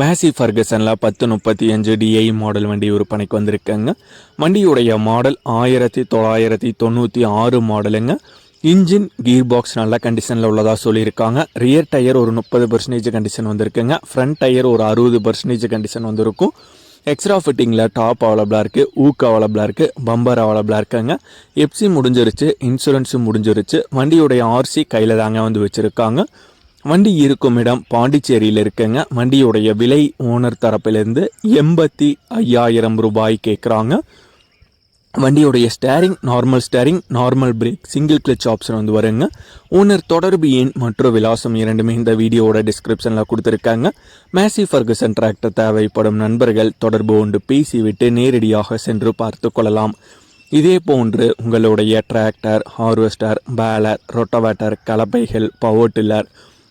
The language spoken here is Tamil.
மேசி ஃபர்கசனில் பத்து முப்பத்தி அஞ்சு டிஐ மாடல் வண்டி விற்பனைக்கு வந்திருக்குங்க. வண்டியுடைய மாடல் ஆயிரத்தி தொள்ளாயிரத்தி தொண்ணூற்றி ஆறு மாடலுங்க இன்ஜின் கீர் பாக்ஸ் நல்ல கண்டிஷனில் உள்ளதாக சொல்லியிருக்காங்க. ரியர் டயர் ஒரு முப்பது பர்சன்டேஜ் கண்டிஷன் வந்திருக்குங்க. ஃப்ரண்ட் டயர் ஒரு அறுபது பர்சன்டேஜ் கண்டிஷன் வந்திருக்கும். எக்ஸ்ட்ரா ஃபிட்டிங்கில் டாப் அவைலபிளாக இருக்குது ஊக் அவைலபிளாக இருக்குது பம்பர் அவைலபிளாக இருக்காங்க. எப்சி முடிஞ்சிருச்சு இன்சூரன்ஸும் முடிஞ்சிருச்சு. வண்டியுடைய ஆர்சி கையில் தாங்க வந்து வச்சுருக்காங்க. வண்டி இருக்கும் இடம் பாண்டிச்சேரியில் இருக்குங்க. வண்டியுடைய விலை ஓனர் தரப்பிலிருந்து எண்பத்தி ஐயாயிரம் ரூபாய் கேட்குறாங்க வண்டியுடைய steering normal steering normal brake single clutch option வந்து வருங்க. ஓனர் தொடர்பு எண் மற்றும் விலாசம் இரண்டுமே இந்த வீடியோவோட டிஸ்கிரிப்ஷனில் கொடுத்துருக்காங்க. மேசி ஃபர்கசன் டிராக்டர் தேவைப்படும் நண்பர்கள் தொடர்பு கொண்டு பேசிவிட்டு நேரடியாக சென்று பார்த்து கொள்ளலாம். இதே போன்று உங்களுடைய tractor harvester baler rotavator கலப்பைகள் power tiller